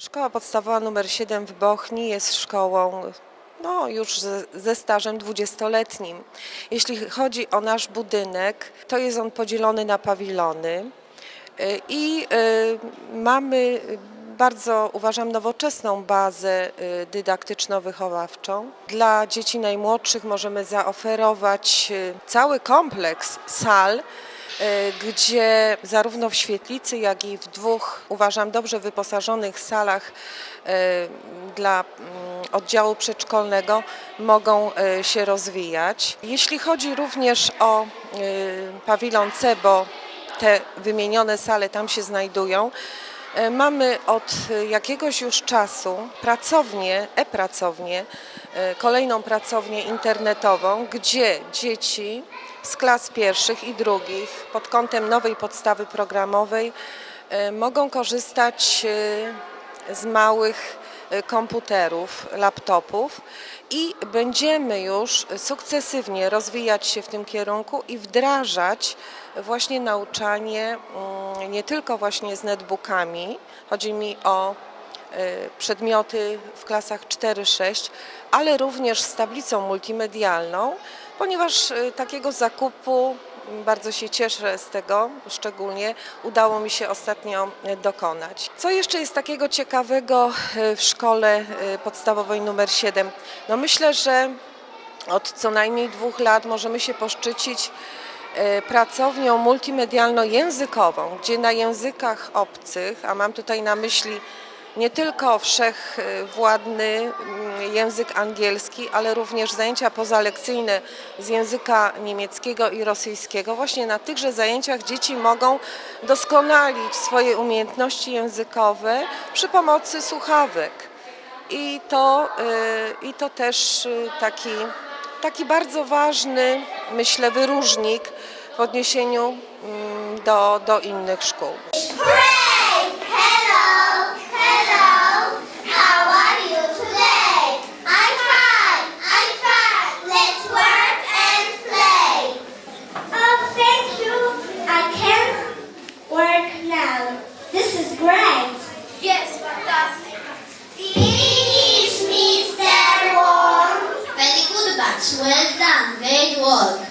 Szkoła podstawowa nr 7 w Bochni jest szkołą no, już ze, ze stażem dwudziestoletnim. Jeśli chodzi o nasz budynek, to jest on podzielony na pawilony y, i y, mamy bardzo, uważam, nowoczesną bazę y, dydaktyczno-wychowawczą. Dla dzieci najmłodszych możemy zaoferować cały kompleks sal, gdzie zarówno w świetlicy, jak i w dwóch, uważam, dobrze wyposażonych salach e, dla mm, oddziału przedszkolnego mogą e, się rozwijać. Jeśli chodzi również o e, pawilon C, bo te wymienione sale tam się znajdują, E, Mamy od e, jakiegoś już czasu pracownię, e-pracownię, e, kolejną pracownię internetową, gdzie dzieci z klas pierwszych i drugich pod kątem nowej podstawy programowej e, mogą korzystać e, z małych e, komputerów, laptopów i będziemy już sukcesywnie rozwijać się w tym kierunku i wdrażać właśnie nauczanie mm, nie tylko właśnie z netbookami, chodzi mi o e, przedmioty w klasach 4-6, ale również z tablicą multimedialną, ponieważ e, takiego zakupu m, bardzo się cieszę z tego, szczególnie udało mi się ostatnio e, dokonać. Co jeszcze jest takiego ciekawego w szkole podstawowej numer 7? No myślę, że od co najmniej dwóch lat możemy się poszczycić pracownią multimedialno-językową, gdzie na językach obcych, a mam tutaj na myśli nie tylko wszechwładny mm, język angielski, ale również zajęcia pozalekcyjne z języka niemieckiego i rosyjskiego. Właśnie na tychże zajęciach dzieci mogą doskonalić swoje umiejętności językowe przy pomocy słuchawek. I to, y, i to też y, taki, taki bardzo ważny, myślę, wyróżnik w odniesieniu mm, do, do innych szkół. Great work.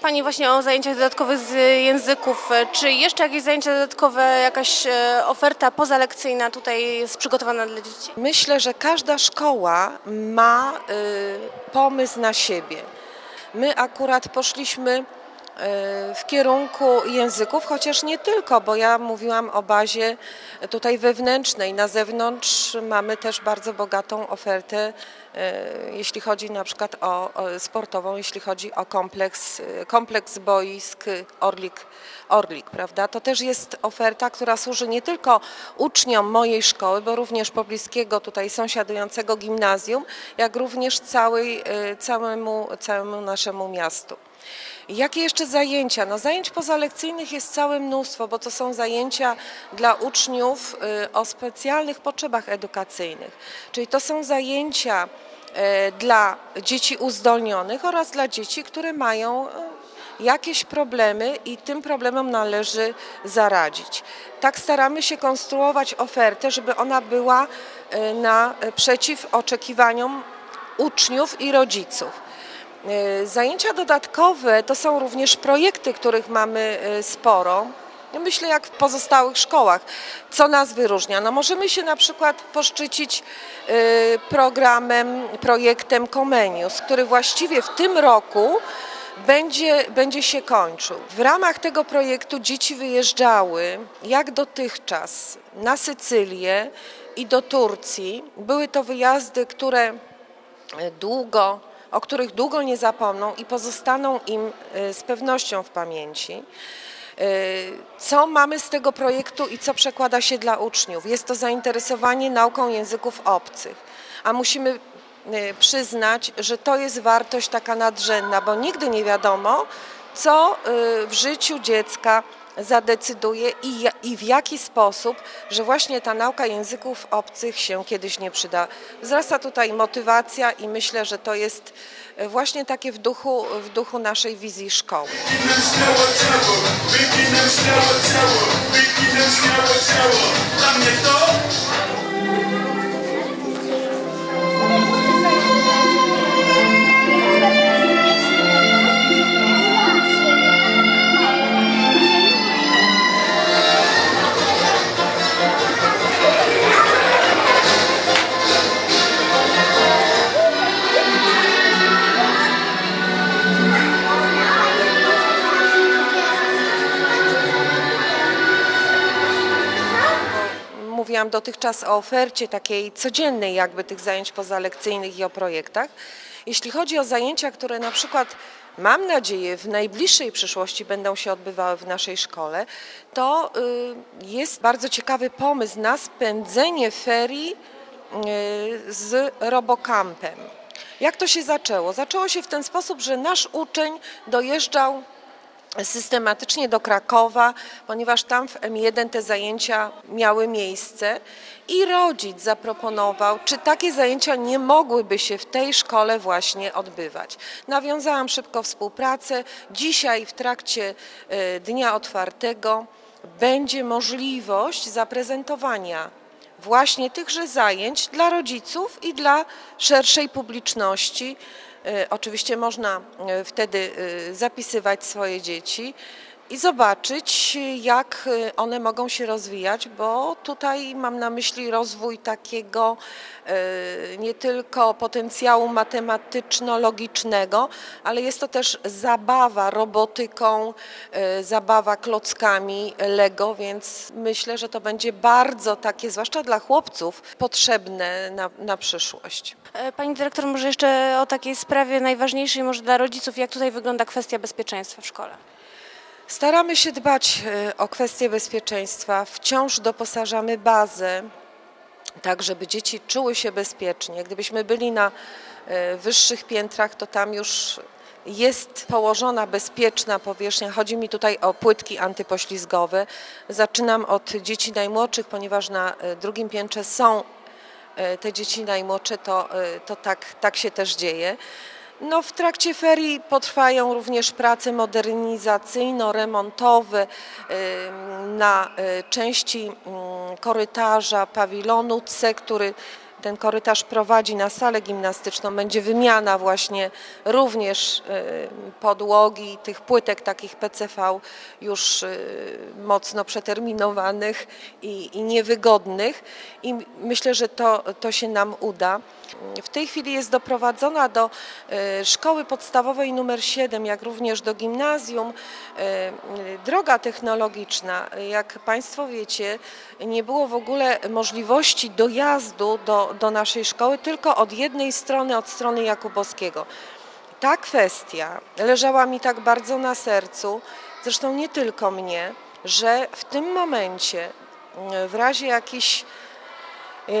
Pani właśnie o zajęciach dodatkowych z języków. Czy jeszcze jakieś zajęcia dodatkowe, jakaś e, oferta pozalekcyjna tutaj jest przygotowana dla dzieci? Myślę, że każda szkoła ma y, pomysł na siebie. My akurat poszliśmy w kierunku języków, chociaż nie tylko, bo ja mówiłam o bazie tutaj wewnętrznej. Na zewnątrz mamy też bardzo bogatą ofertę, y, jeśli chodzi na przykład o, sportową, jeśli chodzi o kompleks, y, kompleks boisk Orlik, Orlik, prawda? To też jest oferta, która służy nie tylko uczniom mojej szkoły, bo również pobliskiego tutaj sąsiadującego gimnazjum, jak również całej, y, całemu, całemu naszemu miastu. Jakie jeszcze zajęcia? No zajęć pozalekcyjnych jest całe mnóstwo, bo to są zajęcia dla uczniów y, o specjalnych potrzebach edukacyjnych. Czyli to są zajęcia e, dla dzieci uzdolnionych oraz dla dzieci, które mają e, jakieś problemy i tym problemom należy zaradzić. Tak staramy się konstruować ofertę, żeby ona była na przeciw oczekiwaniom uczniów i rodziców. E, Zajęcia dodatkowe to są również projekty, których mamy e, sporo. Ja Myślę, jak w pozostałych szkołach. Co nas wyróżnia? No możemy się na przykład poszczycić e, programem, projektem Comenius, który właściwie w tym roku będzie, będzie się kończył. W ramach tego projektu dzieci wyjeżdżały, jak dotychczas, na Sycylię i do Turcji. Były to wyjazdy, które długo, o których długo nie zapomną i pozostaną im e, z pewnością w pamięci. E, Co mamy z tego projektu i co przekłada się dla uczniów? Jest to zainteresowanie nauką języków obcych, a musimy e, przyznać, że to jest wartość taka nadrzędna, bo nigdy nie wiadomo, co y, w życiu dziecka zadecyduje i, i w jaki sposób, że właśnie ta nauka języków obcych się kiedyś nie przyda. Wzrasta tutaj motywacja i myślę, że to jest y, właśnie takie w duchu, w duchu naszej wizji szkoły. Wykinem Mówiłam dotychczas o ofercie takiej codziennej jakby tych zajęć pozalekcyjnych i o projektach. Jeśli chodzi o zajęcia, które na przykład mam nadzieję w najbliższej przyszłości będą się odbywały w naszej szkole, to y, jest bardzo ciekawy pomysł na spędzenie ferii y, z Robocampem. Jak to się zaczęło? Zaczęło się w ten sposób, że nasz uczeń dojeżdżał systematycznie do Krakowa, ponieważ tam w M1 te zajęcia miały miejsce i rodzic zaproponował, czy takie zajęcia nie mogłyby się w tej szkole właśnie odbywać. Nawiązałam szybko współpracę. Dzisiaj w trakcie e, dnia otwartego będzie możliwość zaprezentowania właśnie tychże zajęć dla rodziców i dla szerszej publiczności. E, Oczywiście można e, wtedy e, zapisywać swoje dzieci i zobaczyć, jak e, one mogą się rozwijać, bo tutaj mam na myśli rozwój takiego e, nie tylko potencjału matematyczno-logicznego, ale jest to też zabawa robotyką, e, zabawa klockami Lego, więc myślę, że to będzie bardzo takie, zwłaszcza dla chłopców, potrzebne na, na przyszłość. E, Pani dyrektor, może jeszcze o takiej sprawie najważniejszej może dla rodziców, jak tutaj wygląda kwestia bezpieczeństwa w szkole? Staramy się dbać e, o kwestie bezpieczeństwa. Wciąż doposażamy bazę, tak żeby dzieci czuły się bezpiecznie. Gdybyśmy byli na e, wyższych piętrach, to tam już jest położona bezpieczna powierzchnia. Chodzi mi tutaj o płytki antypoślizgowe. Zaczynam od dzieci najmłodszych, ponieważ na e, drugim piętrze są te dzieci najmłodsze, to, to tak, tak się też dzieje. No, w trakcie ferii potrwają również prace modernizacyjno-remontowe na y, części korytarza pawilonu C, który ten korytarz prowadzi na salę gimnastyczną. Będzie wymiana właśnie również y, podłogi, tych płytek takich PCV już y, mocno przeterminowanych i, i niewygodnych i myślę, że to, to się nam uda. W tej chwili jest doprowadzona do e, szkoły podstawowej numer 7, jak również do gimnazjum droga technologiczna. Jak Państwo wiecie, nie było w ogóle możliwości dojazdu do, do naszej szkoły tylko od jednej strony, od strony Jakubowskiego. Ta kwestia leżała mi tak bardzo na sercu, zresztą nie tylko mnie, że w tym momencie, m, w razie jakichś e,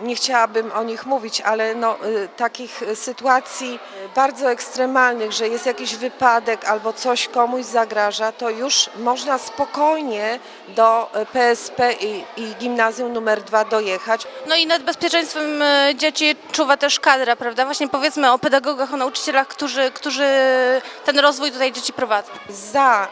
nie chciałabym o nich mówić, ale no, y, takich y, sytuacji y, bardzo ekstremalnych, że jest jakiś wypadek albo coś komuś zagraża, to już można spokojnie do PSP i, i gimnazjum numer 2 dojechać. No i nad bezpieczeństwem dzieci czuwa też kadra, prawda? Właśnie powiedzmy o pedagogach, o nauczycielach, którzy, którzy ten rozwój tutaj dzieci prowadzą. Za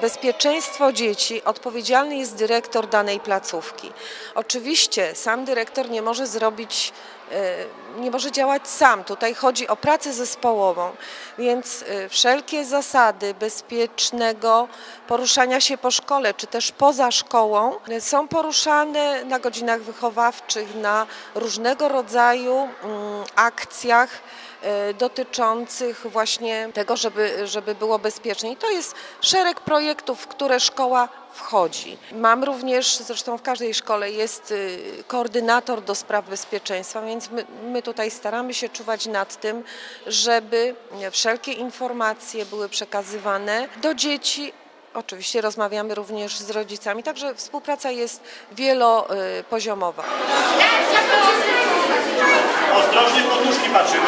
bezpieczeństwo dzieci odpowiedzialny jest dyrektor danej placówki. Oczywiście sam dyrektor nie może zrobić, y, nie może działać sam. Tutaj chodzi o pracę zespołową, więc y, wszelkie zasady bezpiecznego poruszania się po szkole, czy też poza szkołą y, są poruszane na godzinach wychowawczych, na różnego rodzaju mm, akcjach e, dotyczących właśnie tego, żeby, żeby było bezpiecznie. I to jest szereg projektów, w które szkoła wchodzi. Mam również, zresztą w każdej szkole jest y, koordynator do spraw bezpieczeństwa, więc my, my tutaj staramy się czuwać nad tym, żeby wszelkie informacje były przekazywane do dzieci, Oczywiście rozmawiamy również z rodzicami, także współpraca jest wielopoziomowa. That's your Ostrożnie poduszki patrzymy.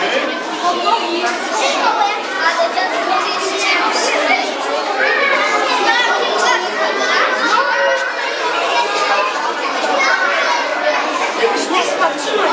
Nie spadł.